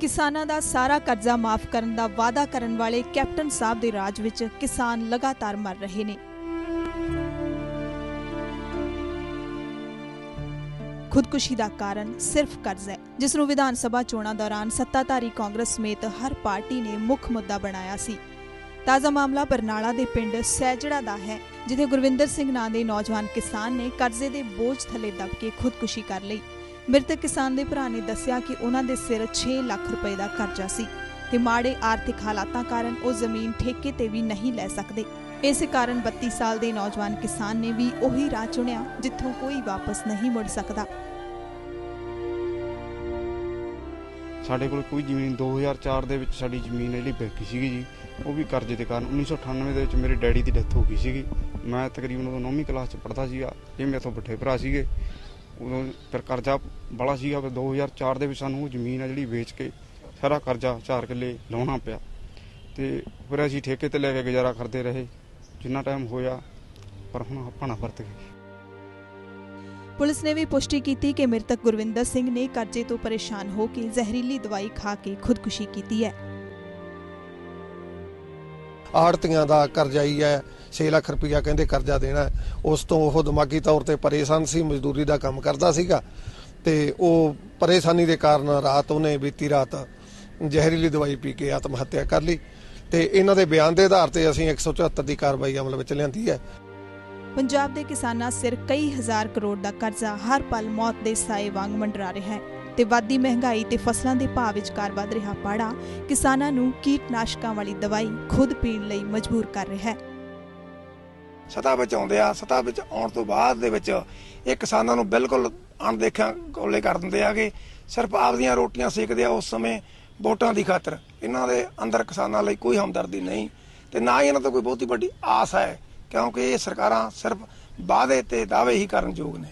ਕਿਸਾਨਾਂ ਦਾ ਸਾਰਾ ਕਰਜ਼ਾ ਮਾਫ ਕਰਨ ਦਾ ਵਾਅਦਾ ਕਰਨ ਵਾਲੇ ਕੈਪਟਨ ਸਾਹਿਬ ਦੇ ਰਾਜ ਵਿੱਚ ਕਿਸਾਨ ਲਗਾਤਾਰ ਮਰ ਰਹੇ ਨੇ। ਖੁਦਕੁਸ਼ੀ ਦਾ ਕਾਰਨ ਸਿਰਫ ਕਰਜ਼ਾ ਹੈ, ਜਿਸ ਨੂੰ ਵਿਧਾਨ ਸਭਾ ਚੋਣਾਂ ਦੌਰਾਨ ਸੱਤਾਧਾਰੀ ਕਾਂਗਰਸ ਸਮੇਤ ਹਰ ਪਾਰਟੀ ਨੇ ਮੁੱਖ ਮੁੱਦਾ ਬਣਾਇਆ ਸੀ। ਤਾਜ਼ਾ ਮਾਮਲਾ ਬਰਨਾਲਾ ਦੇ ਪਿੰਡ ਸੈਜੜਾ ਦਾ ਹੈ, ਜਿੱਥੇ ਗੁਰਵਿੰਦਰ ਸਿੰਘ ਨਾਂ ਦੇ ਨੌਜਵਾਨ ਕਿਸਾਨ ਨੇ ਕਰਜ਼ੇ ਦੇ ਬੋਝ ਥੱਲੇ ਦਬ ਕੇ ਖੁਦਕੁਸ਼ੀ ਕਰ ਲਈ। ਮ੍ਰਿਤਕ ਕਿਸਾਨ ਦੇ ਭਰਾ ਨੇ ਦੱਸਿਆ ਕਿ ਉਹਨਾਂ ਦੇ ਸਿਰ 6 ਲੱਖ ਰੁਪਏ ਦਾ ਕਰਜ਼ਾ ਸੀ ਤੇ ਮਾੜੇ ਆਰਥਿਕ ਹਾਲਾਤਾਂ ਕਾਰਨ ਉਹ ਜ਼ਮੀਨ ਠੇਕੇ ਤੇ ਵੀ ਨਹੀਂ ਲੈ ਸਕਦੇ। ਇਸੇ ਕਾਰਨ 32 ਸਾਲ ਦੇ ਨੌਜਵਾਨ ਕਿਸਾਨ ਨੇ ਵੀ ਉਹੀ ਰਾਹ ਚੁਣਿਆ ਜਿੱਥੋਂ ਕੋਈ ਵਾਪਸ ਨਹੀਂ ਮੁੜ ਸਕਦਾ। ਸਾਡੇ ਕੋਲ ਕੋਈ ਜ਼ਮੀਨ 2004 ਦੇ ਵਿੱਚ ਸਾਡੀ ਜ਼ਮੀਨ ਜਿਹੜੀ ਵਿਕੀ ਸੀਗੀ ਜੀ, ਉਹ ਵੀ ਕਰਜ਼ੇ ਦੇ ਕਾਰਨ 1998 ਦੇ ਵਿੱਚ ਮੇਰੇ ਡੈਡੀ ਦੀ ਡੈਥ ਹੋ ਗਈ ਸੀਗੀ। ਮੈਂ ਤਕਰੀਬਨ ਉਦੋਂ 9ਵੀਂ ਕਲਾਸ 'ਚ ਪੜ੍ਹਦਾ ਸੀਗਾ, ਇਹ ਮੇਰੇ ਤੋਂ ਵੱਡੇ ਭਰਾ ਸੀਗੇ। ਉਦੋਂ ਫਿਰ ਕਰਜ਼ਾ ਬੜਾ ਸੀਗਾ ਫਿਰ 2004 ਦੇ ਵਿੱਚ ਸਾਨੂੰ ਉਹ ਜ਼ਮੀਨ ਆ ਜਿਹੜੀ ਵੇਚ ਕੇ ਸਾਰਾ ਕਰਜ਼ਾ 4 ਕਿੱਲੇ ਲਾਉਣਾ ਪਿਆ। ਤੇ ਫਿਰ ਅਸੀਂ ਠੇਕੇ ਤੇ ਲੈ ਕੇ ਗੁਜ਼ਾਰਾ ਕਰਦੇ ਰਹੇ ਜਿੰਨਾ ਟਾਈਮ ਹੋਇਆ ਪਰ ਹੁਣ ਆਪਾਂ ਨਾ ਵਰਤ ਗਏ। ਪੁਲਿਸ ਨੇ ਵੀ ਪੁਸ਼ਟੀ ਕੀਤੀ ਕਿ ਮ੍ਰਿਤਕ ਗੁਰਵਿੰਦਰ ਸਿੰਘ ਨੇ ਕਰਜ਼ੇ ਤੋਂ ਪਰੇਸ਼ਾਨ ਹੋ ਕੇ ਜ਼ਹਿਰੀਲੀ ਦਵਾਈ ਖਾ ਕੇ ਖੁਦਕੁਸ਼ੀ ਕੀਤੀ ਹੈ। ਆੜਤੀਆਂ ਦਾ ਕਰਜ਼ਾ ਹੀ ਹੈ 6 ਲੱਖ ਰੁਪਇਆ ਕਹਿੰਦੇ ਕਰਜ਼ਾ ਦੇਣਾ ਹੈ। ਉਸ ਤੋਂ ਉਹ ਦਿਮਾਗੀ ਤੌਰ ਤੇ ਪਰੇਸ਼ਾਨ ਸੀ, ਮਜ਼ਦੂਰੀ ਦਾ ਕੰਮ ਕਰਦਾ ਸੀਗਾ ਤੇ ਉਹ ਪਰੇਸ਼ਾਨੀ ਦੇ ਕਾਰਨ ਰਾਤ ਉਹਨੇ ਬੀਤੀ ਰਾਤ ਜ਼ਹਿਰੀਲੀ ਦਵਾਈ ਪੀ ਕੇ ਆਤਮ ਹੱਤਿਆ ਕਰ ਲਈ ਤੇ ਇਹਨਾਂ ਦੇ ਬਿਆਨ ਦੇ ਆਧਾਰ ਤੇ ਅਸੀਂ 174 ਦੀ ਕਾਰਵਾਈ ਅਮਲ ਵਿੱਚ ਲਿਆਂਦੀ ਹੈ। ਪੰਜਾਬ ਦੇ ਕਿਸਾਨਾਂ ਸਿਰ ਕਈ ਹਜ਼ਾਰ ਕਰੋੜ ਦਾ ਕਰਜ਼ਾ, ਹਰ ਪਲ ਮੌਤ ਦੇ ਸਾਏ ਵਾਂਗ ਮੰਡਰਾ ਰਿਹਾ ਹੈ ਤੇ ਵਾਧੀ ਮਹਿੰਗਾਈ ਤੇ ਫਸਲਾਂ ਦੇ ਭਾਅ ਵਿੱਚ ਕਾਰ ਵੱਧ ਰਿਹਾ ਪਾੜਾ ਕਿਸਾਨਾਂ ਨੂੰ ਕੀਟਨਾਸ਼ਕਾਂ ਵਾਲੀ ਦਵਾਈ ਖੁਦ ਪੀਣ ਲਈ ਮਜਬੂਰ ਕਰ ਰਿਹਾ ਹੈ। ਸਤਾ ਵਿੱਚ ਆਉਂਦੇ ਆ, ਸਤਾ ਵਿੱਚ ਆਉਣ ਤੋਂ ਬਾਅਦ ਦੇ ਵਿੱਚ ਇਹ ਕਿਸਾਨਾਂ ਨੂੰ ਬਿਲਕੁਲ ਅਣਦੇਖਿਆ ਕੋਲੇ ਕਰ ਦਿੰਦੇ ਆਗੇ ਸਿਰਫ ਆਪਦੀਆਂ ਰੋਟੀਆਂ ਸੇਕਦੇ ਆ ਉਸ ਸਮੇਂ ਵੋਟਾਂ ਦੀ ਖਾਤਰ। ਇਹਨਾਂ ਦੇ ਅੰਦਰ ਕਿਸਾਨਾਂ ਲਈ ਕੋਈ ਹਮਦਰਦੀ ਨਹੀਂ ਤੇ ਨਾ ਹੀ ਇਹਨਾਂ ਤੋਂ ਕੋਈ ਬਹੁਤੀ ਵੱਡੀ ਆਸ ਹੈ, ਕਿਉਂਕਿ ਇਹ ਸਰਕਾਰਾਂ ਸਿਰਫ ਵਾਅਦੇ ਤੇ ਦਾਅਵੇ ਹੀ ਕਰਨ ਯੋਗ ਨੇ।